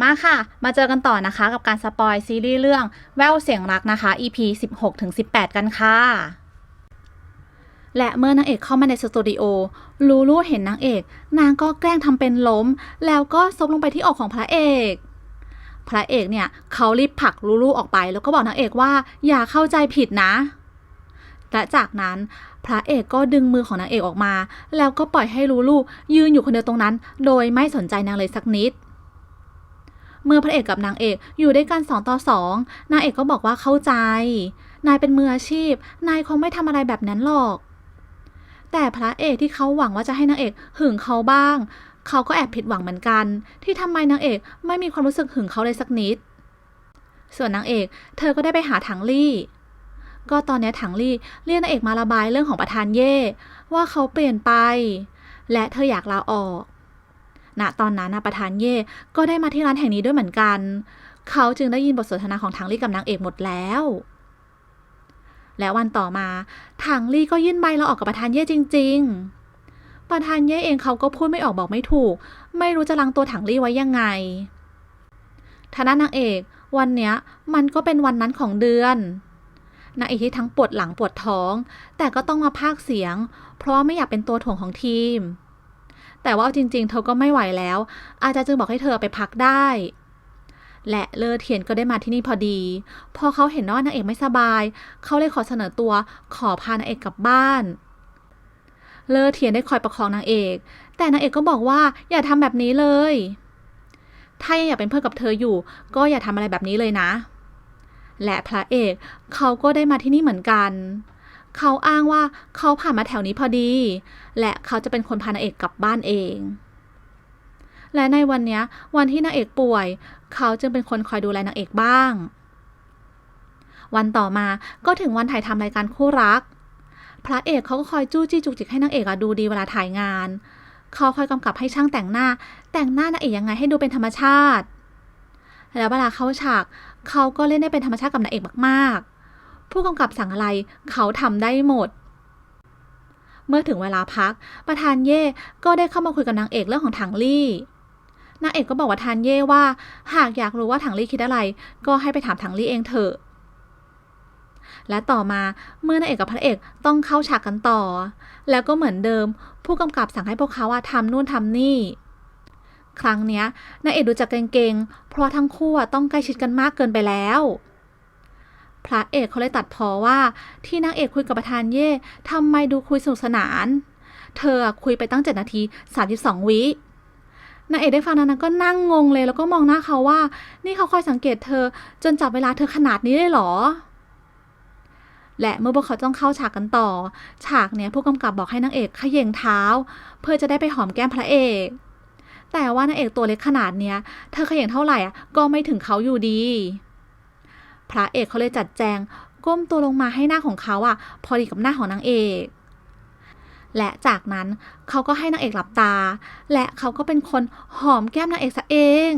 มาค่ะ มาเจอกันต่อนะคะกับการสปอยซีรีส์เรื่องแววเสียงรักนะคะ EP 16-18 กันค่ะ และเมื่อนางเอกเข้ามาในสตูดิโอลูลูเห็นนางเอก นางก็แกล้งทำเป็นล้ม แล้วก็ซบลงไปที่อกของพระเอก พระเอกเนี่ยเขารีบผลักลูลูออกไป แล้วก็บอกนางเอกว่าอย่าเข้าใจผิดนะ และจากนั้นพระเอกก็ดึงมือของนางเอกออกมา แล้วก็ปล่อยให้ลูลูยืนอยู่คนเดียวตรงนั้น โดยไม่สนใจนางเลยสักนิด เมื่อพระเอกกับนางเอกอยู่ด้วยกันสองต่อสองนางเอกก็บอกว่าเข้าใจ นายเป็นมืออาชีพ นายคงไม่ทำอะไรแบบนั้นหรอก แต่พระเอกที่เขาหวังว่าจะให้นางเอกหึงเขาบ้าง เขาก็แอบผิดหวังเหมือนกัน ที่ทำไมนางเอกไม่มีความรู้สึกหึงเขาเลยสักนิด ส่วนนางเอก เธอก็ได้ไปหาถังลี่ก็ตอนนี้ถังลี่เรียกนางเอกมาระบายเรื่องของประธานเย่ว่าเขาเปลี่ยนไป และเธออยากลาออก ณตอนนั้นประธานเย่ก็ได้มาที่ร้านแห่งนี้ด้วยเหมือนกัน เขาจึงได้ยินบทสนทนาของถังลี่กับนางเอกหมดแล้ว และวันต่อมาถังลี่ก็ยื่นใบลาออกกับประธานเย่จริง ๆ ประธานเย่เองเขาก็พูดไม่ออกบอกไม่ถูก ไม่รู้จะลังตัวถังลี่ไว้ยังไงทางด้านนางเอกวันเนี้ยมันก็เป็นวันนั้นของเดือนนางเอกที่ทั้งปวดหลังปวดท้อง แต่ก็ต้องมาพากเสียง เพราะไม่อยากเป็นตัวถ่วงของทีม แต่ว่าจริง ๆ เธอก็ไม่ไหวแล้ว อาจารย์จึงบอกให้เธอไปพักได้ และเลอเทียนก็ได้มาที่นี่พอดี พอเขาเห็นว่านางเอกไม่สบาย เขาเลยขอเสนอตัวขอพานางเอกกลับบ้าน เลอเทียนได้คอยประคองนางเอก แต่นางเอกก็บอกว่าอย่าทำแบบนี้เลย ถ้ายังอยากเป็นเพื่อนกับเธออยู่ ก็อย่าทำอะไรแบบนี้เลยนะ และพระเอกเขาก็ได้มาที่นี่เหมือนกัน เขาอ้างว่าเขาผ่านมาแถวนี้พอดี และเขาจะเป็นคนพานางเอกกลับบ้านเอง และในวันนี้วันที่นางเอกป่วย เขาจึงเป็นคนคอยดูแลนางเอกบ้าง วันต่อมาก็ถึงวันถ่ายทำรายการคู่รัก พระเอกเขาก็คอยจู้จี้จุกจิกให้นางเอกอะดูดีเวลาถ่ายงาน เขาคอยกำกับให้ช่างแต่งหน้า แต่งหน้านางเอกยังไงให้ดูเป็นธรรมชาติ แล้วเวลาเข้าฉาก เขาก็เล่นได้เป็นธรรมชาติกับนางเอกมากๆ ผู้กำกับสั่งอะไรเขาทำได้หมด เมื่อถึงเวลาพัก ประธานเย่ก็ได้เข้ามาคุยกับนางเอกเรื่องของถังลี่นางเอกก็บอกว่าทานเย่ว่า หากอยากรู้ว่าถังลี่คิดอะไร ก็ให้ไปถามถังลี่เองเถอะ และต่อมาเมื่อนางเอกกับพระเอกต้องเข้าฉากกันต่อ แล้วก็เหมือนเดิม ผู้กำกับสั่งให้พวกเขาอะทำนู่นทำนี่ ครั้งเนี้ยนางเอกดูจะเกรงๆเพราะทั้งคู่อะต้องใกล้ชิดกันมากเกินไปแล้ว พระเอกเขาเลยตัดพอว่า ที่นางเอกคุยกับประธานเย่ทำไมดูคุยสนุกสนาน เธอคุยไปตั้งเจ็ดนาที 32 วินางเอกได้ฟังนั้นก็นั่งงงเลยแล้วก็มองหน้าเขาว่า นี่เขาคอยสังเกตเธอจนจับเวลาเธอขนาดนี้เลยเหรอ และเมื่อพวกเขาต้องเข้าฉากกันต่อ ฉากเนี้ยผู้กำกับบอกให้นางเอกขย่งเท้า เพื่อจะได้ไปหอมแก้มพระเอก แต่ว่านางเอกตัวเล็กขนาดเนี้ย เธอขย่งเท่าไหร่อะก็ไม่ถึงเขาอยู่ดี พระเอกเขาเลยจัดแจง ก้มตัวลงมาให้หน้าของเขาอะพอดีกับหน้าของนางเอกและจากนั้นเขาก็ให้นางเอกหลับตา และเขาก็เป็นคนหอมแก้มนางเอกซะเอง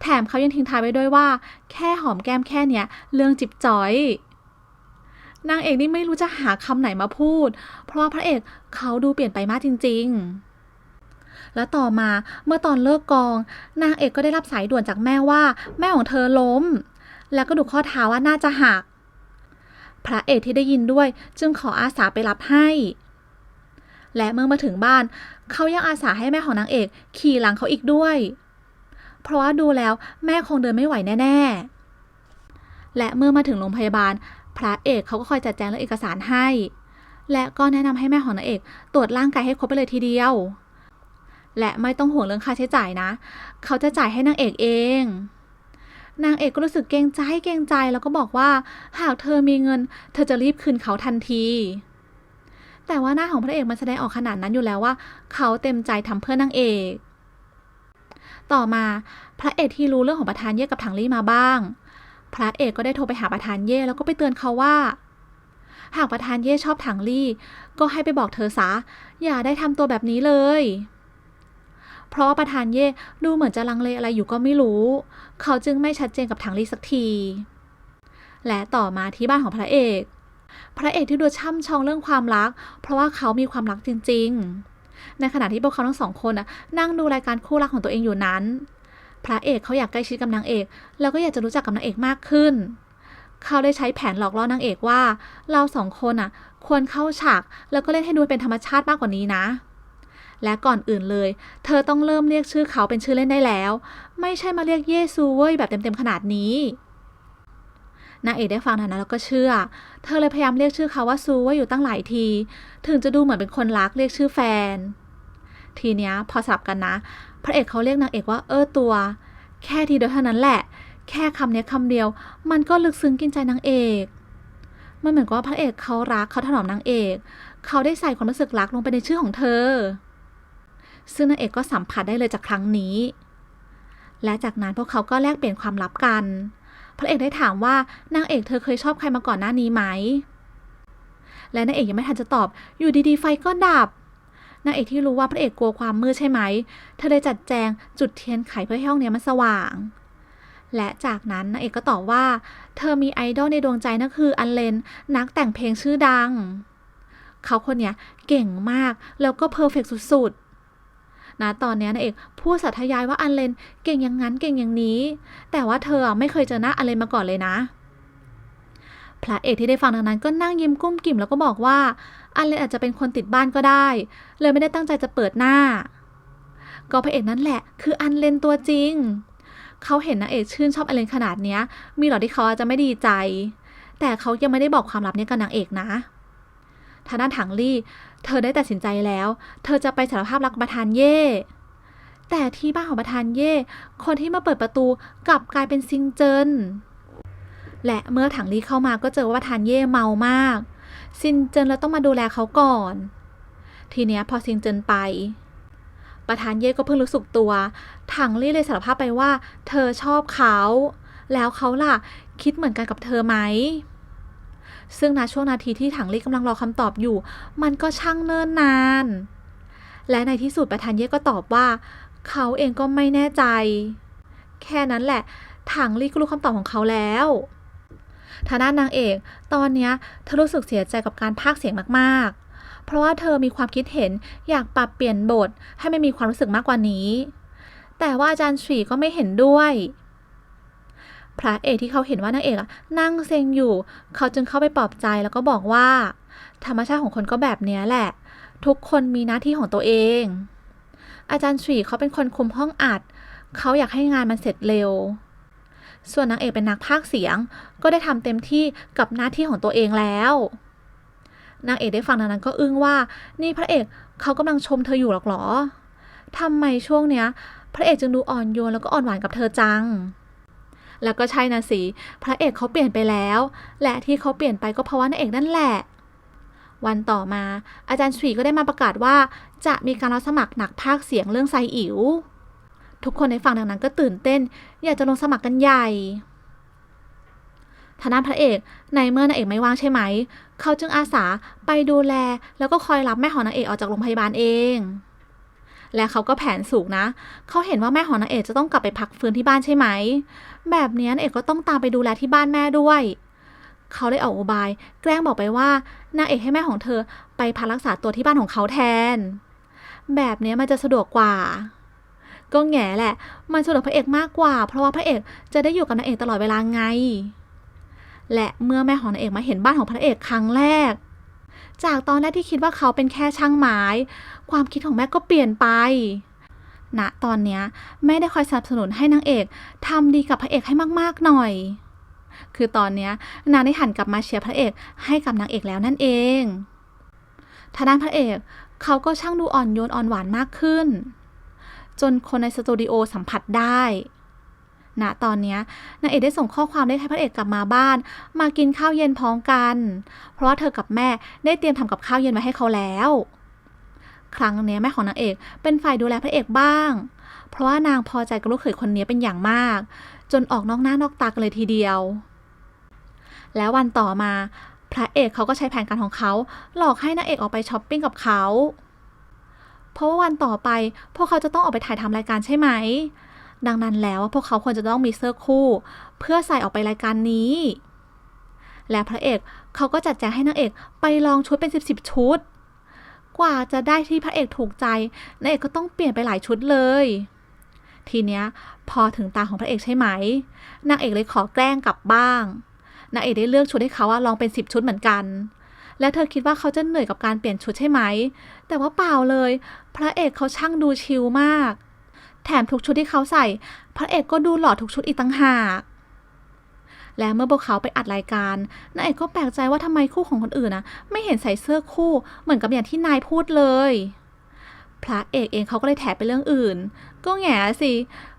แถมเขายังทิ้งท้ายไว้ด้วยว่า แค่หอมแก้มแค่เนี้ยเรื่องจิบจอย นางเอกนี่ไม่รู้จะหาคำไหนมาพูด เพราะว่าพระเอกเขาดูเปลี่ยนไปมากจริง ๆ แล้วต่อมาเมื่อตอนเลิกกอง นางเอกก็ได้รับสายด่วนจากแม่ว่า แม่ของเธอล้ม แล้วก็ดูข้อเท้าว่าน่าจะหัก พระเอกที่ได้ยินด้วยจึงขออาสาไปรับให้ และเมื่อมาถึงบ้าน เขายังอาสาให้แม่ของนางเอกขี่หลังเขาอีกด้วย เพราะว่าดูแล้วแม่คงเดินไม่ไหวแน่ ๆ และเมื่อมาถึงโรงพยาบาล พระเอกเขาก็คอยจัดแจงเรื่องเอกสารให้ และก็แนะนำให้แม่ของนางเอก ตรวจร่างกายให้ครบไปเลยทีเดียวและไม่ต้องห่วงเรื่องค่าใช้จ่ายนะ เขาจะจ่ายให้นางเอกเอง นางเอกก็รู้สึกเกรงใจเกรงใจแล้วก็บอกว่า หากเธอมีเงิน เธอจะรีบคืนเขาทันที แต่ว่าหน้าของพระเอกมันแสดงออกขนาดนั้นอยู่แล้วว่า เขาเต็มใจทำเพื่อนางเอก ต่อมาพระเอกที่รู้เรื่องของประธานเย่กับถังลี่มาบ้าง พระเอกก็ได้โทรไปหาประธานเย่แล้วก็ไปเตือนเขาว่า หากประธานเย่ชอบถังลี่ ก็ให้ไปบอกเธอซะอย่าได้ทำตัวแบบนี้เลย เพราะว่าประธานเย่ดูเหมือนจะลังเลอะไรอยู่ก็ไม่รู้ เขาจึงไม่ชัดเจนกับถังลี่สักที และต่อมาที่บ้านของพระเอก พระเอกที่ดูช่ำชองเรื่องความรัก เพราะว่าเขามีความรักจริง ๆ ในขณะที่พวกเขาทั้งสองคนนั่งดูรายการคู่รักของตัวเองอยู่นั้น พระเอกเขาอยากใกล้ชิดกับนางเอก แล้วก็อยากจะรู้จักกับนางเอกมากขึ้นเขาได้ใช้แผนหลอกล่อนางเอกว่า เราสองคนอะ ควรเข้าฉาก แล้วก็เล่นให้ดูเป็นธรรมชาติมากกว่านี้นะ และก่อนอื่นเลย เธอต้องเริ่มเรียกชื่อเขาเป็นชื่อเล่นได้แล้ว ไม่ใช่มาเรียกเยซูเว้ยแบบเต็มๆขนาดนี้นางเอกได้ฟังนั้นแล้วก็เชื่อ เธอเลยพยายามเรียกชื่อเขาว่าซูว่าอยู่ตั้งหลายที ถึงจะดูเหมือนเป็นคนรักเรียกชื่อแฟน ทีเนี้ยพอสับกันนะ พระเอกเขาเรียกนางเอกว่าเออตัว แค่ทีเดียวเท่านั้นแหละ แค่คำนี้คำเดียว มันก็ลึกซึ้งกินใจนางเอก มันเหมือนกับว่าพระเอกเขารักเขาถนอมนางเอก เขาได้ใส่ความรู้สึกรักลงไปในชื่อของเธอ ซึ่งนางเอกก็สัมผัสได้เลยจากครั้งนี้ และจากนั้นพวกเขาก็แลกเปลี่ยนความลับกัน พระเอกได้ถามว่านางเอกเธอเคยชอบใครมาก่อนหน้านี้ไหม และนางเอกยังไม่ทันจะตอบ อยู่ดีๆ ไฟก็ดับ นางเอกที่รู้ว่าพระเอกกลัวความมืดใช่ไหม เธอเลยจัดแจงจุดเทียนไขเพื่อให้ห้องนี้มันสว่าง และจากนั้นนางเอกก็ตอบว่า เธอมีไอดอลในดวงใจนั่นคืออันเลน นักแต่งเพลงชื่อดัง เขาคนเนี้ยเก่งมากแล้วก็เพอร์เฟกสุดๆ นะตอนนี้นางเอกพูดสัทยายว่าอันเลนเก่งอย่างนั้นเก่งอย่างนี้ แต่ว่าเธอไม่เคยเจอหน้าอันเลนมาก่อนเลยนะ พระเอกที่ได้ฟังดังนั้นก็นั่งยิ้มกุ้มกิ่มแล้วก็บอกว่า อันเลนอาจจะเป็นคนติดบ้านก็ได้ เลยไม่ได้ตั้งใจจะเปิดหน้า ก็พระเอกนั่นแหละ คืออันเลนตัวจริงเขาเห็นนางเอกชื่นชอบอันเลนขนาดเนี้ย มีหรอที่เขาอาจจะไม่ดีใจ แต่เขายังไม่ได้บอกความลับนี้กับนางเอกนะ ทางด้านถังลี่ เธอได้ตัดสินใจแล้ว เธอจะไปสารภาพรักประธานเย่ แต่ที่บ้านของประธานเย่ คนที่มาเปิดประตูกลับกลายเป็นซิงเจิน และเมื่อถังลี่เข้ามาก็เจอว่าประธานเย่เมามาก ซินเจินแล้วต้องมาดูแลเขาก่อน ทีเนี้ยพอซินเจินไป ประธานเย่ก็เพิ่งรู้สึกตัว ถังลี่เลยสารภาพไปว่า เธอชอบเขา แล้วเขาล่ะคิดเหมือนกันกับเธอไหม ซึ่งณช่วงนาทีที่ถังลี่กำลังรอคำตอบอยู่ มันก็ช่างเนิ่นนาน และในที่สุดประธานเย่ก็ตอบว่า เขาเองก็ไม่แน่ใจ แค่นั้นแหละ ถังลี่ก็รู้คำตอบของเขาแล้วทางด้านนางเอก ตอนเนี้ยเธอรู้สึกเสียใจกับการพากเสียงมากๆ เพราะว่าเธอมีความคิดเห็นอยากปรับเปลี่ยนบทให้ไม่มีความรู้สึกมากกว่านี้ แต่ว่าอาจารย์ฉีก็ไม่เห็นด้วย พระเอกที่เขาเห็นว่านางเอกอะนั่งเซ็งอยู่ เขาจึงเข้าไปปลอบใจแล้วก็บอกว่า ธรรมชาติของคนก็แบบเนี้ยแหละ ทุกคนมีหน้าที่ของตัวเอง อาจารย์ฉีเขาเป็นคนคุมห้องอัด เขาอยากให้งานมันเสร็จเร็ว ส่วนนางเอกเป็นนักพากย์เสียง ก็ได้ทำเต็มที่กับหน้าที่ของตัวเองแล้วนางเอกได้ฟังดังนั้นก็อึ้งว่า นี่พระเอกเขากำลังชมเธออยู่หรอกหรอทำไมช่วงเนี้ย พระเอกจึงดูอ่อนโยนแล้วก็อ่อนหวานกับเธอจัง แล้วก็ใช่นะสิพระเอกเขาเปลี่ยนไปแล้ว และที่เขาเปลี่ยนไปก็เพราะว่านางเอกนั่นแหละ วันต่อมา อาจารย์ฉีก็ได้มาประกาศว่า จะมีการรับสมัครหนักพากย์เสียงเรื่องไซอิ๋วทุกคนในฝั่งดังนั้นก็ตื่นเต้น อยากจะลงสมัครกันใหญ่ทางด้านพระเอกในเมื่อนางเอกไม่ว่างใช่ไหม เขาจึงอาสาไปดูแล แล้วก็คอยรับแม่ของนางเอกออกจากโรงพยาบาลเอง และเขาก็แผนสูงนะ เขาเห็นว่าแม่ของนางเอกจะต้องกลับไปพักฟื้นที่บ้านใช่ไหม แบบนี้นางเอกก็ต้องตามไปดูแลที่บ้านแม่ด้วย เขาได้ออกอุบาย แกล้งบอกไปว่านางเอกให้แม่ของเธอไปพักรักษาตัวที่บ้านของเขาแทน แบบนี้มันจะสะดวกกว่า ก็แง่แหละ มันสะดวกพระเอกมากกว่า เพราะว่าพระเอกจะได้อยู่กับนางเอกตลอดเวลาไง และเมื่อแม่ของนางเอกมาเห็นบ้านของพระเอกครั้งแรก จากตอนแรกที่คิดว่าเขาเป็นแค่ช่างไม้ ความคิดของแม่ก็เปลี่ยนไปณตอนเนี้ยแม่ได้คอยสนับสนุนให้นางเอกทำดีกับพระเอกให้มากๆหน่อย คือตอนเนี้ยนางได้หันกลับมาเชียร์พระเอกให้กับนางเอกแล้วนั่นเองทางด้านพระเอกเขาก็ช่างดูอ่อนโยนอ่อนหวานมากขึ้น จนคนในสตูดิโอสัมผัสได้ ณตอนนี้นางเอกได้ส่งข้อความได้ให้พระเอกกลับมาบ้าน มากินข้าวเย็นพร้อมกัน เพราะว่าเธอกับแม่ได้เตรียมทำกับข้าวเย็นไว้ให้เขาแล้ว ครั้งนี้แม่ของนางเอกเป็นฝ่ายดูแลพระเอกบ้าง เพราะว่านางพอใจกับลูกเขยคนนี้เป็นอย่างมาก จนออกนอกหน้านอกตากันเลยทีเดียว แล้ววันต่อมา พระเอกเขาก็ใช้แผนการของเขา หลอกให้นางเอกออกไปช้อปปิ้งกับเขาเพราะว่าวันต่อไปพวกเขาจะต้องออกไปถ่ายทำรายการใช่ไหม ดังนั้นแล้วพวกเขาควรจะต้องมีเสื้อคู่ เพื่อใส่ออกไปรายการนี้ และพระเอกเขาก็จัดแจงให้นางเอกไปลองชุดเป็นสิบสิบชุด กว่าจะได้ที่พระเอกถูกใจนางเอกก็ต้องเปลี่ยนไปหลายชุดเลย ทีเนี้ยพอถึงตาของพระเอกใช่ไหมนางเอกเลยขอแกล้งกลับบ้างนางเอกได้เลือกชุดให้เขาว่าลองเป็นสิบชุดเหมือนกันและเธอคิดว่าเขาจะเหนื่อยกับการเปลี่ยนชุดใช่ไหม แต่ว่าเปล่าเลย พระเอกเขาช่างดูชิลมาก แถมทุกชุดที่เขาใส่ พระเอกก็ดูหล่อทุกชุดอีกต่างหาก และเมื่อพวกเขาไปอัดรายการนางเอกก็แปลกใจว่าทำไมคู่ของคนอื่นนะไม่เห็นใส่เสื้อคู่เหมือนกับอย่างที่นายพูดเลย พระเอกเองเขาก็เลยแถไปเรื่องอื่น ก็แง่สิ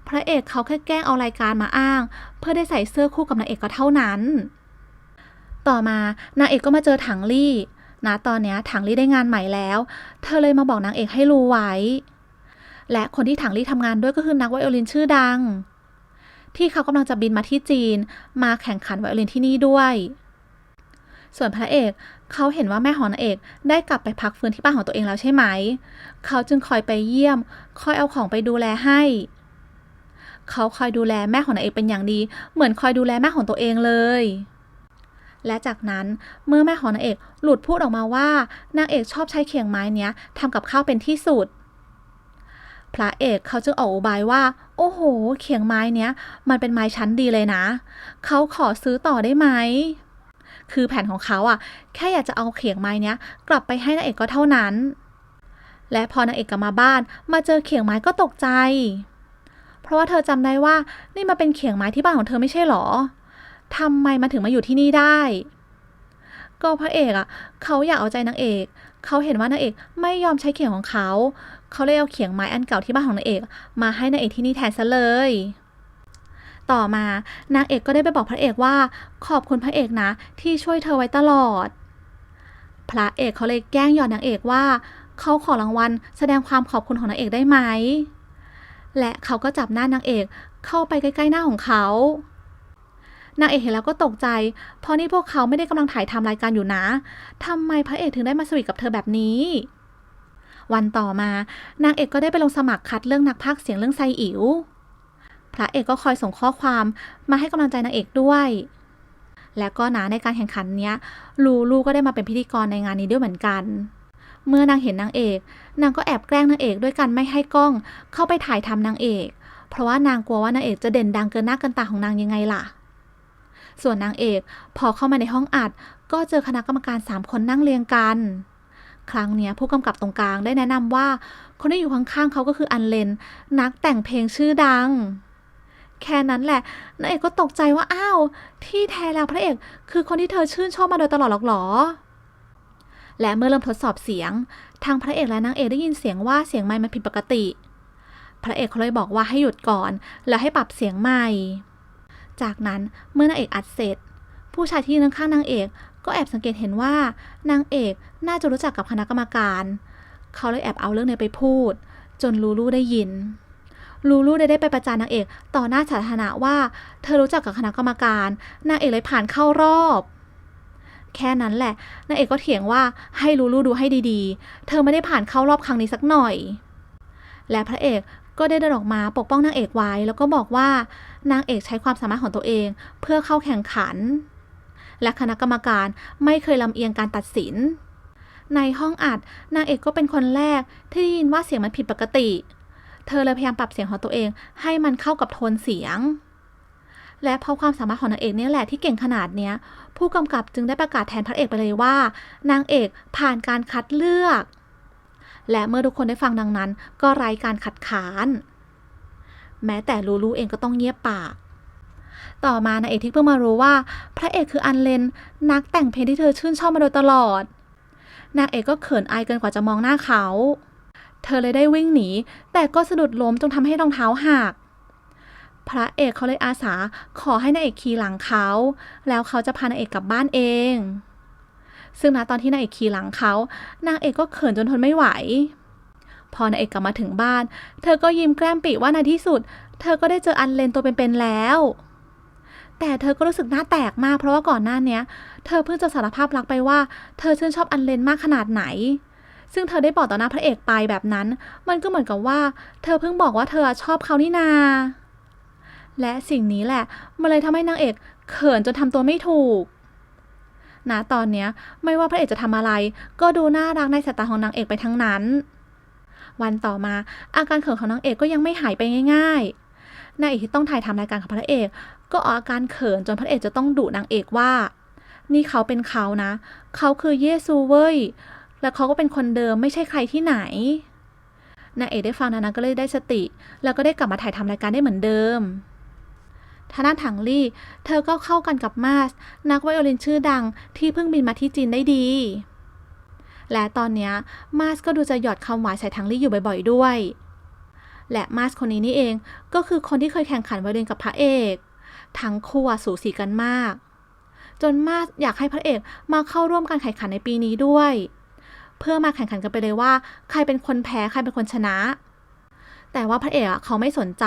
พระเอกเขาแค่แกล้งเอารายการมาอ้าง เพื่อได้ใส่เสื้อคู่กับนางเอกก็เท่านั้น ต่อมานางเอกก็มาเจอถังลี่นะตอนเนี้ยถังลี่ได้งานใหม่แล้ว เธอเลยมาบอกนางเอกให้รู้ไว้ และคนที่ถังลี่ทำงานด้วยก็คือนักไวโอลินชื่อดัง ที่เขากำลังจะบินมาที่จีน มาแข่งขันไวโอลินที่นี่ด้วย ส่วนพระเอกเขาเห็นว่าแม่ของนางเอกได้กลับไปพักฟื้นที่บ้านของตัวเองแล้วใช่ไหม เขาจึงคอยไปเยี่ยม คอยเอาของไปดูแลให้ เขาคอยดูแลแม่ของนางเอกเป็นอย่างดี เหมือนคอยดูแลแม่ของตัวเองเลยและจากนั้นเมื่อแม่ของนางเอกหลุดพูดออกมาว่านางเอกชอบใช้เขียงไม้เนี้ยทำกับข้าวเป็นที่สุด พระเอกเขาจึงออกอุบายว่า โอ้โห เขียงไม้เนี้ย มันเป็นไม้ชั้นดีเลยนะ เขาขอซื้อต่อได้ไหม คือแผนของเขาอะแค่อยากจะเอาเขียงไม้เนี้ย กลับไปให้นางเอกก็เท่านั้น และพอนางเอกกลับมาบ้าน มาเจอเขียงไม้ก็ตกใจ เพราะว่าเธอจำได้ว่า นี่มาเป็นเขียงไม้ที่บ้านของเธอไม่ใช่หรอทำไมมันถึงมาอยู่ที่นี่ได้ ก็พระเอกอะ เขาอยากเอาใจนางเอก เขาเห็นว่านางเอกไม่ยอมใช้เขียงของเขา เขาเลยเอาเขียงไม้อันเก่าที่บ้านของนางเอก มาให้นางเอกที่นี่แทนซะเลย ต่อมานางเอกก็ได้ไปบอกพระเอกว่า ขอบคุณพระเอกนะ ที่ช่วยเธอไว้ตลอด พระเอกเขาเลยแกล้งหยอดนางเอกว่า เขาขอรางวัลแสดงความขอบคุณของนางเอกได้ไหม และเขาก็จับหน้านางเอกเข้าไปใกล้ๆหน้าของเขา นางเอกเห็นแล้วก็ตกใจ เพราะนี่พวกเขาไม่ได้กำลังถ่ายทำรายการอยู่นะทำไมพระเอกถึงได้มาสวีทกับเธอแบบนี้ วันต่อมา นางเอกก็ได้ไปลงสมัครคัดเรื่องนักพากย์เสียงเรื่องไซอิ๋ว พระเอกก็คอยส่งข้อความมาให้กำลังใจนางเอกด้วย และก็นะในการแข่งขันเนี้ย ลูลูก็ได้มาเป็นพิธีกรในงานนี้ด้วยเหมือนกันเมื่อนางเห็นนางเอก นางก็แอบแกล้งนางเอกด้วยกันไม่ให้กล้องเข้าไปถ่ายทำนางเอก เพราะว่านางกลัวว่านางเอกจะเด่นดังเกินหน้าเกินตาของนางยังไงล่ะ ส่วนนางเอก พอเข้ามาในห้องอัด ก็เจอคณะกรรมการสามคนนั่งเรียงกัน ครั้งเนี้ยผู้กำกับตรงกลางได้แนะนำว่า คนที่อยู่ข้างๆเขาก็คืออันเลน นักแต่งเพลงชื่อดัง แค่นั้นแหละนางเอกก็ตกใจว่าอ้าวที่แท้แล้วพระเอกคือคนที่เธอชื่นชอบมาโดยตลอดหรอกหรอและเมื่อเริ่มทดสอบเสียง ทางพระเอกและนางเอกได้ยินเสียงว่าเสียงไมค์มันผิดปกติ พระเอกเขาเลยบอกว่าให้หยุดก่อน แล้วให้ปรับเสียงใหม่ จากนั้นเมื่อนางเอกอัดเสร็จ ผู้ชายที่ยืนข้างนางเอก ก็แอบสังเกตเห็นว่านางเอกน่าจะรู้จักกับคณะกรรมการ เขาเลยแอบเอาเรื่องนี้ไปพูด จนลูลูได้ยินลูลูได้ไปประจานนางเอกต่อหน้าสาธารณะว่า เธอรู้จักกับคณะกรรมการ นางเอกเลยผ่านเข้ารอบ แค่นั้นแหละ นางเอกก็เถียงว่าให้ลูลูดูให้ดีๆ เธอไม่ได้ผ่านเข้ารอบครั้งนี้สักหน่อย และพระเอก ก็ได้เดินออกมาปกป้องนางเอกไว้ แล้วก็บอกว่านางเอกใช้ความสามารถของตัวเอง เพื่อเข้าแข่งขัน และคณะกรรมการไม่เคยลำเอียงการตัดสิน ในห้องอัดนางเอกก็เป็นคนแรกที่ได้ยินว่าเสียงมันผิดปกติ เธอเลยพยายามปรับเสียงของตัวเอง ให้มันเข้ากับโทนเสียง และเพราะความสามารถของนางเอกนี่แหละที่เก่งขนาดเนี้ยผู้กำกับจึงได้ประกาศแทนพระเอกไปเลยว่า นางเอกผ่านการคัดเลือก และเมื่อทุกคนได้ฟังดังนั้น ก็ไร้การขัดขาน แม้แต่ลูลูเองก็ต้องเงียบปาก ต่อมานางเอกที่เพิ่งมารู้ว่า พระเอกคืออันเลนนักแต่งเพลงที่เธอชื่นชอบมาโดยตลอด นางเอกก็เขินอายเกินกว่าจะมองหน้าเขา เธอเลยได้วิ่งหนี แต่ก็สะดุดล้มจนทำให้รองเท้าหักพระเอกเขาเลยอาสาขอให้นางเอกขี่หลังเขา แล้วเขาจะพานางเอกกลับบ้านเอง ซึ่งณตอนที่นางเอกขี่หลังเขานางเอกก็เขินจนทนไม่ไหว พอนางเอกกลับมาถึงบ้าน เธอก็ยิ้มแกล้มปิว่าในที่สุด เธอก็ได้เจออันเลนตัวเป็นๆแล้ว แต่เธอก็รู้สึกหน้าแตกมากเพราะว่าก่อนหน้าเนี้ยเธอเพิ่งจะสารภาพรักไปว่า เธอชื่นชอบอันเลนมากขนาดไหนซึ่งเธอได้บอกต่อหน้าพระเอกไปแบบนั้น มันก็เหมือนกับว่า เธอเพิ่งบอกว่าเธอชอบเขานี่นา และสิ่งนี้แหละ มันเลยทำให้นางเอกเขินจนทำตัวไม่ถูก ณตอนเนี้ยไม่ว่าพระเอกจะทำอะไร ก็ดูน่ารักในสายตาของนางเอกไปทั้งนั้น วันต่อมาอาการเขินของนางเอกก็ยังไม่หายไปง่ายๆนางเอกที่ต้องถ่ายทำรายการกับพระเอก ก็ออกอาการเขินจนพระเอกจะต้องดุนางเอกว่า นี่เขาเป็นเขานะ เขาคือเยซูเว้ยและเขาก็เป็นคนเดิมไม่ใช่ใครที่ไหนนางเอกได้ฟังดังนั้นก็เลยได้สติ แล้วก็ได้กลับมาถ่ายทำรายการได้เหมือนเดิม ทางด้าถังลี่ เธอก็เข้ากันกับมาส นักไวโอลินชื่อดังที่เพิ่งบินมาที่จีนได้ดี และตอนนี้มาสก็ดูจะหยอดคำหวานใส่ถังลี่อยู่บ่อยๆด้วย และมาสคนนี้นี่เองก็คือคนที่เคยแข่งขันไวโอลินกับพระเอก ทั้งคู่สูสีกันมาก จนมาสอยากให้พระเอกมาเข้าร่วมการแข่งขันในปีนี้ด้วย เพื่อมาแข่งขันกันไปเลยว่า ใครเป็นคนแพ้ใครเป็นคนชนะ แต่ว่าพระเอกอะเขาไม่สนใจ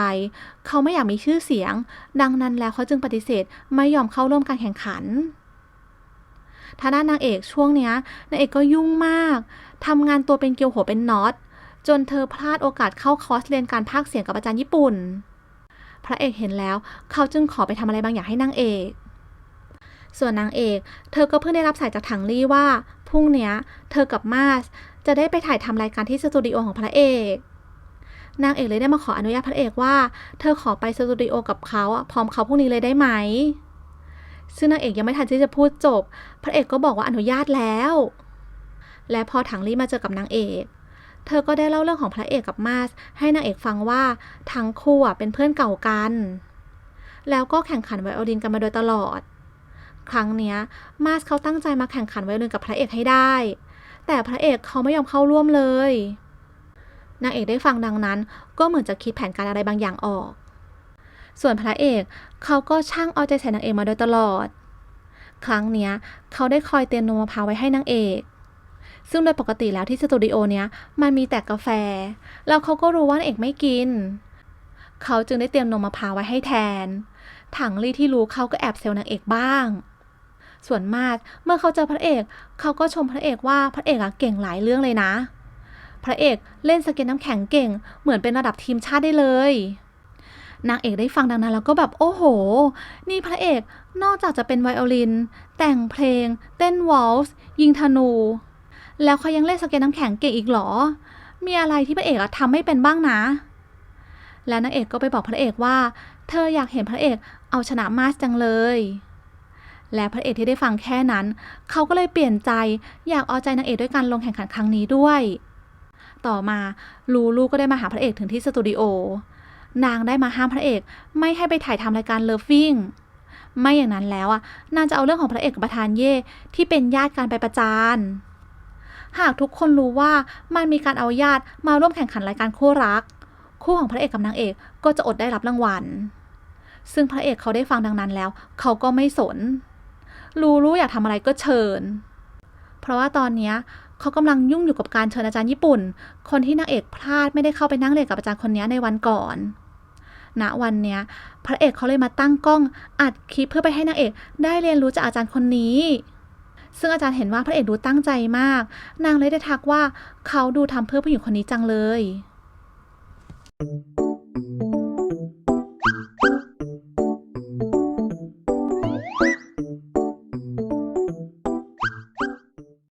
เขาไม่อยากมีชื่อเสียง ดังนั้นแล้วเขาจึงปฏิเสธไม่ยอมเข้าร่วมการแข่งขันทางด้านนางเอกช่วงเนี้ยนางเอกก็ยุ่งมากทำงานตัวเป็นเกียวหัวเป็นน็อต จนเธอพลาดโอกาสเข้าคอร์สเรียนการพากย์เสียงกับอาจารย์ญี่ปุ่น พระเอกเห็นแล้วเขาจึงขอไปทำอะไรบางอย่างให้นางเอก ส่วนนางเอก เธอก็เพิ่งได้รับสายจากถังลี่ว่าพรุ่งเนี้ย เธอกับมาสจะได้ไปถ่ายทำรายการที่สตูดิโอของพระเอก นางเอกเลยได้มาขออนุญาตพระเอกว่า เธอขอไปสตูดิโอกับเขาพร้อมเขาพรุ่งนี้เลยได้ไหม ซึ่งนางเอกยังไม่ทันที่จะพูดจบ พระเอกก็บอกว่าอนุญาตแล้ว และพอถังลี่มาเจอกับนางเอก เธอก็ได้เล่าเรื่องของพระเอกกับมาสให้นางเอกฟังว่าทั้งคู่เป็นเพื่อนเก่ากัน แล้วก็แข่งขันไวโอลินกันมาโดยตลอด ครั้งเนี้ยมาสเขาตั้งใจมาแข่งขันไวโอลินกับพระเอกให้ได้ แต่พระเอกเขาไม่ยอมเข้าร่วมเลย นางเอกได้ฟังดังนั้น ก็เหมือนจะคิดแผนการอะไรบางอย่างออก ส่วนพระเอกเขาก็ช่างเอาใจใส่นางเอกมาโดยตลอด ครั้งเนี้ยเขาได้คอยเตรียมนมมะพร้าวไว้ให้นางเอก ซึ่งโดยปกติแล้วที่สตูดิโอเนี้ยมันมีแต่กาแฟ แล้วเขาก็รู้ว่านางเอกไม่กิน เขาจึงได้เตรียมนมมะพร้าวไว้ให้แทน ถังลี่ที่รู้เขาก็แอบเซลนางเอกบ้างส่วนมากเมื่อเขาเจอพระเอก เขาก็ชมพระเอกว่าพระเอกอะเก่งหลายเรื่องเลยนะ พระเอกเล่นสเก็ตน้ำแข็งเก่ง เหมือนเป็นระดับทีมชาติได้เลย นางเอกได้ฟังดังนั้นแล้วก็แบบโอ้โห นี่พระเอกนอกจากจะเป็นไวโอลิน แต่งเพลง เต้นวอลส์ยิงธนู แล้วเขายังเล่นสเก็ตน้ำแข็งเก่งอีกหรอ มีอะไรที่พระเอกอะทำไม่เป็นบ้างนะ และนางเอกก็ไปบอกพระเอกว่า เธออยากเห็นพระเอกเอาชนะมาสจังเลยและพระเอกที่ได้ฟังแค่นั้น เขาก็เลยเปลี่ยนใจอยากเอาใจนางเอกด้วยการลงแข่งขันครั้งนี้ด้วย ต่อมาลูลูก็ได้มาหาพระเอกถึงที่สตูดิโอนางได้มาห้ามพระเอก ไม่ให้ไปถ่ายทำรายการเลิฟฟิงไม่อย่างนั้นแล้วอะนางจะเอาเรื่องของพระเอกกับประธานเย่ที่เป็นญาติกันไปประจานหากทุกคนรู้ว่ามันมีการเอาญาติมาร่วมแข่งขันรายการคู่รัก คู่ของพระเอกกับนางเอกก็จะอดได้รับรางวัล ซึ่งพระเอกเขาได้ฟังดังนั้นแล้ว เขาก็ไม่สน รู้รู้อยากทำอะไรก็เชิญ เพราะว่าตอนเนี้ย เขากำลังยุ่งอยู่กับการเชิญอาจารย์ญี่ปุ่น คนที่นางเอกพลาดไม่ได้เข้าไปนั่งเรียนกับอาจารย์คนนี้ในวันก่อนณวันเนี้ยพระเอกเขาเลยมาตั้งกล้องอัดคลิปเพื่อไปให้นางเอก ได้เรียนรู้จากอาจารย์คนนี้ ซึ่งอาจารย์เห็นว่าพระเอกดูตั้งใจมาก นางเลยได้ทักว่าเขาดูทำเพื่อผู้หญิงคนนี้จังเลย